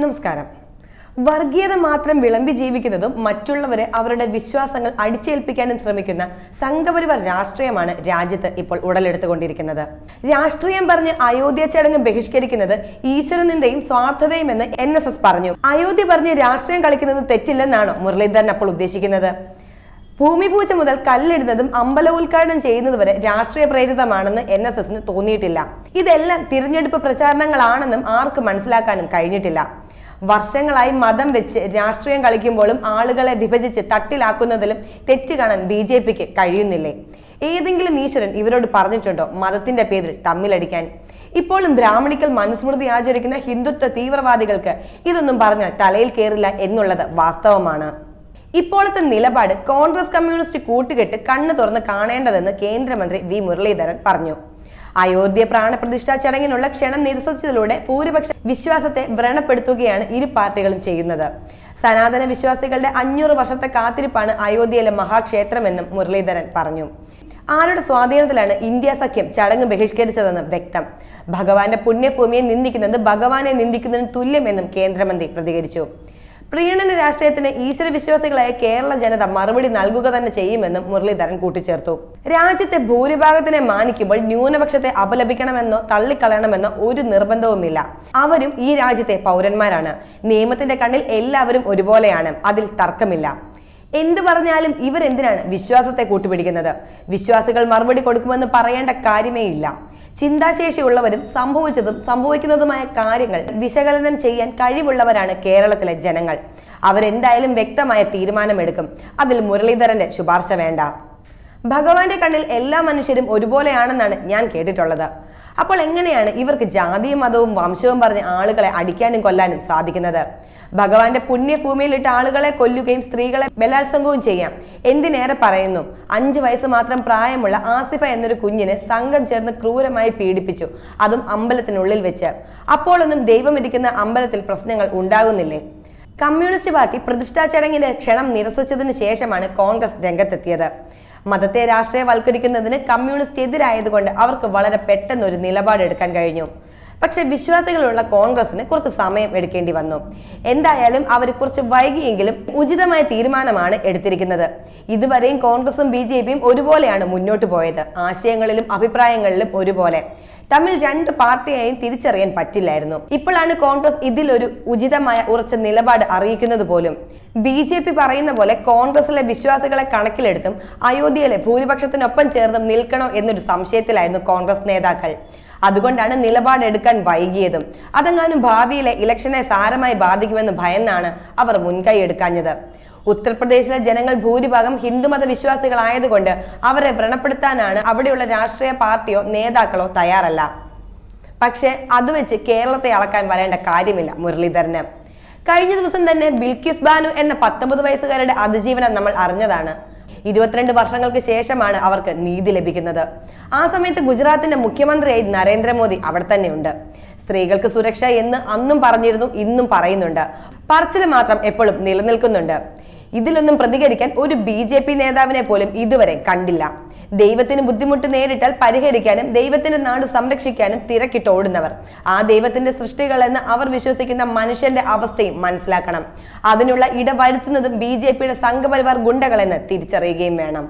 നമസ്കാരം. വർഗീയത മാത്രം വിളമ്പി ജീവിക്കുന്നതും മറ്റുള്ളവരെ അവരുടെ വിശ്വാസങ്ങൾ അടിച്ചേൽപ്പിക്കാനും ശ്രമിക്കുന്ന സംഘപരിവാർ രാഷ്ട്രീയമാണ് രാജ്യത്ത് ഇപ്പോൾ ഉടലെടുത്തുകൊണ്ടിരിക്കുന്നത്. രാഷ്ട്രീയം പറഞ്ഞ് അയോധ്യ ചടങ്ങ് ബഹിഷ്കരിക്കുന്നത് ഈശ്വരനിന്റെയും സ്വാർത്ഥതയും എന്ന് എൻ പറഞ്ഞു. അയോധ്യ പറഞ്ഞ് രാഷ്ട്രീയം കളിക്കുന്നത് തെറ്റില്ലെന്നാണോ മുരളീധരൻ അപ്പോൾ ഉദ്ദേശിക്കുന്നത്? ഭൂമി പൂജ മുതൽ കല്ലിടുന്നതും അമ്പല ഉദ്ഘാടനം ചെയ്യുന്നത് വരെ രാഷ്ട്രീയ പ്രേരിതമാണെന്ന് എൻ എസ് എസിന് തോന്നിയിട്ടില്ല. ഇതെല്ലാം തിരഞ്ഞെടുപ്പ് പ്രചാരണങ്ങളാണെന്നും ആർക്കും മനസ്സിലാക്കാനും കഴിഞ്ഞിട്ടില്ല. വർഷങ്ങളായി മതം വെച്ച് രാഷ്ട്രീയം കളിക്കുമ്പോഴും ആളുകളെ വിഭജിച്ച് തട്ടിലാക്കുന്നതിലും തെറ്റ് കാണാൻ ബി ജെ പിക്ക് കഴിയുന്നില്ലേ? ഏതെങ്കിലും ഈശ്വരൻ ഇവരോട് പറഞ്ഞിട്ടുണ്ടോ മതത്തിന്റെ പേരിൽ തമ്മിലടിക്കാൻ? ഇപ്പോഴും ബ്രാഹ്മണിക്കൽ മനുസ്മൃതി ആചരിക്കുന്ന ഹിന്ദുത്വ തീവ്രവാദികൾക്ക് ഇതൊന്നും പറഞ്ഞാൽ തലയിൽ കയറില്ല എന്നുള്ളത് വാസ്തവമാണ്. ഇപ്പോഴത്തെ നിലപാട് കോൺഗ്രസ് കമ്മ്യൂണിസ്റ്റ് കൂട്ടുകെട്ട് കണ്ണു തുറന്ന് കാണേണ്ടതെന്ന് കേന്ദ്രമന്ത്രി വി മുരളീധരൻ പറഞ്ഞു. അയോധ്യ പ്രാണപ്രതിഷ്ഠാ ചടങ്ങിനുള്ള ക്ഷണം നിരസിച്ചതിലൂടെ ഭൂരിപക്ഷ വിശ്വാസത്തെ വ്രണപ്പെടുത്തുകയാണ് ഇരു പാർട്ടികളും ചെയ്യുന്നത്. സനാതന വിശ്വാസികളുടെ അഞ്ഞൂറ് വർഷത്തെ കാത്തിരിപ്പാണ് അയോധ്യയിലെ മഹാക്ഷേത്രമെന്നും മുരളീധരൻ പറഞ്ഞു. ആരുടെ സ്വാധീനത്തിലാണ് ഇന്ത്യ സഖ്യം ചടങ്ങ് ബഹിഷ്കരിച്ചതെന്ന് വ്യക്തം. ഭഗവാന്റെ പുണ്യഭൂമിയെ നിന്ദിക്കുന്നത് ഭഗവാനെ നിന്ദിക്കുന്നതിന് തുല്യമെന്നും കേന്ദ്രമന്ത്രി പ്രതികരിച്ചു. പ്രീണന രാഷ്ട്രീയത്തിന് ഈശ്വര വിശ്വാസികളായ കേരള ജനത മറുപടി നൽകുക തന്നെ ചെയ്യുമെന്നും മുരളീധരൻ കൂട്ടിച്ചേർത്തു. രാജ്യത്തെ ഭൂരിഭാഗത്തിനെ മാനിക്കുമ്പോൾ ന്യൂനപക്ഷത്തെ അപലപിക്കണമെന്നോ തള്ളിക്കളയണമെന്നോ ഒരു നിർബന്ധവുമില്ല. അവരും ഈ രാജ്യത്തെ പൗരന്മാരാണ്. നിയമത്തിന്റെ കണ്ണിൽ എല്ലാവരും ഒരുപോലെയാണ്. അതിൽ തർക്കമില്ല. എന്തു പറഞ്ഞാലും ഇവരെന്തിനാണ് വിശ്വാസത്തെ കൂട്ടുപിടിക്കുന്നത്? വിശ്വാസികൾ മറുപടി കൊടുക്കുമെന്ന് പറയേണ്ട കാര്യമേ ഇല്ല. ചിന്താശേഷിയുള്ളവരും സംഭവിച്ചതും സംഭവിക്കുന്നതുമായ കാര്യങ്ങൾ വിശകലനം ചെയ്യാൻ കഴിവുള്ളവരാണ് കേരളത്തിലെ ജനങ്ങൾ. അവരെന്തായാലും വ്യക്തമായ തീരുമാനമെടുക്കും. അതിൽ മുരളീധരന്റെ ശുപാർശ വേണ്ട. ഭഗവാന്റെ കണ്ണിൽ എല്ലാ മനുഷ്യരും ഒരുപോലെയാണെന്നാണ് ഞാൻ കേട്ടിട്ടുള്ളത്. അപ്പോൾ എങ്ങനെയാണ് ഇവർക്ക് ജാതിയും മതവും വംശവും പറഞ്ഞ് ആളുകളെ അടിക്കാനും കൊല്ലാനും സാധിക്കുന്നത്? ഭഗവാന്റെ പുണ്യഭൂമിയിലിട്ട് ആളുകളെ കൊല്ലുകയും സ്ത്രീകളെ ബലാത്സംഗവും ചെയ്യാം. എന്തിനേറെ പറയുന്നു? അഞ്ചു വയസ്സ് മാത്രം പ്രായമുള്ള ആസിഫ എന്നൊരു കുഞ്ഞിനെ സംഘം ചേർന്ന് ക്രൂരമായി പീഡിപ്പിച്ചു. അതും അമ്പലത്തിനുള്ളിൽ വെച്ച്. അപ്പോഴൊന്നും ദൈവം ഇരിക്കുന്ന അമ്പലത്തിൽ പ്രശ്നങ്ങൾ ഉണ്ടാകുന്നില്ലേ? കമ്മ്യൂണിസ്റ്റ് പാർട്ടി പ്രതിഷ്ഠാ ചടങ്ങിന്റെ ക്ഷണം നിരസിച്ചതിന് ശേഷമാണ് കോൺഗ്രസ് രംഗത്തെത്തിയത്. മതത്തെ രാഷ്ട്രീയവൽക്കരിക്കുന്നതിന് കമ്മ്യൂണിസ്റ്റ് എതിരായതുകൊണ്ട് അവർക്ക് വളരെ പെട്ടെന്ന് ഒരു നിലപാടെടുക്കാൻ കഴിഞ്ഞു. പക്ഷെ വിശ്വാസികളുള്ള കോൺഗ്രസിന് കുറച്ച് സമയം എടുക്കേണ്ടി വന്നു. എന്തായാലും അവർ കുറച്ച് വൈകിയെങ്കിലും ഉചിതമായ തീരുമാനമാണ് എടുത്തിരിക്കുന്നത്. ഇതുവരെയും കോൺഗ്രസും ബി ഒരുപോലെയാണ് മുന്നോട്ട് പോയത്. ആശയങ്ങളിലും അഭിപ്രായങ്ങളിലും ഒരുപോലെ. തമ്മിൽ രണ്ട് പാർട്ടിയെയും തിരിച്ചറിയാൻ പറ്റില്ലായിരുന്നു. ഇപ്പോഴാണ് കോൺഗ്രസ് ഇതിലൊരു ഉചിതമായ ഉറച്ച നിലപാട് അറിയിക്കുന്നത് പോലും. ബി ജെ പി പറയുന്ന പോലെ കോൺഗ്രസിലെ വിശ്വാസികളെ കണക്കിലെടുത്തും അയോധ്യയിലെ ഭൂരിപക്ഷത്തിനൊപ്പം ചേർന്നും നിൽക്കണോ എന്നൊരു സംശയത്തിലായിരുന്നു കോൺഗ്രസ് നേതാക്കൾ. അതുകൊണ്ടാണ് നിലപാടെടുക്കാൻ വൈകിയതും. അതെങ്ങാനും ഭാവിയിലെ ഇലക്ഷനെ സാരമായി ബാധിക്കുമെന്ന് ഭയന്നാണ് അവർ മുൻകൈ എടുക്കാഞ്ഞത്. ഉത്തർപ്രദേശിലെ ജനങ്ങൾ ഭൂരിഭാഗം ഹിന്ദുമത വിശ്വാസികളായതുകൊണ്ട് അവരെ വ്രണപ്പെടുത്താനാണ് അവിടെയുള്ള രാഷ്ട്രീയ പാർട്ടിയോ നേതാക്കളോ തയ്യാറല്ല. പക്ഷെ അത് വെച്ച് കേരളത്തെ അളക്കാൻ വരേണ്ട കാര്യമില്ല മുരളീധരന്. കഴിഞ്ഞ ദിവസം തന്നെ ബിൽക്കിസ് ബാനു എന്ന പത്തൊമ്പത് വയസ്സുകാരുടെ അതിജീവനം നമ്മൾ അറിഞ്ഞതാണ്. ഇരുപത്തിരണ്ട് വർഷങ്ങൾക്ക് ശേഷമാണ് അവർക്ക് നീതി ലഭിക്കുന്നത്. ആ സമയത്ത് ഗുജറാത്തിന്റെ മുഖ്യമന്ത്രിയായി നരേന്ദ്രമോദി അവിടെ തന്നെയുണ്ട്. സ്ത്രീകൾക്ക് സുരക്ഷ എന്ന് അന്നും പറഞ്ഞിരുന്നു ഇന്നും പറയുന്നുണ്ട്. പറച്ചിൽ മാത്രം എപ്പോഴും നിലനിൽക്കുന്നുണ്ട്. ഇതിലൊന്നും പ്രതികരിക്കാൻ ഒരു ബി ജെ പി നേതാവിനെ പോലും ഇതുവരെ കണ്ടില്ല. ദൈവത്തിന് ബുദ്ധിമുട്ട് നേരിട്ടാൽ പരിഹരിക്കാനും ദൈവത്തിന്റെ നാട് സംരക്ഷിക്കാനും തിരക്കിട്ട് ഓടുന്നവർ. ആ ദൈവത്തിന്റെ സൃഷ്ടികൾ എന്ന് അവർ വിശ്വസിക്കുന്ന മനുഷ്യന്റെ അവസ്ഥയും മനസ്സിലാക്കണം. അതിനുള്ള ഇടവരുത്തുന്നതും ബി ജെ പിയുടെ സംഘപരിവാർ ഗുണ്ടകളെന്ന് തിരിച്ചറിയുകയും വേണം.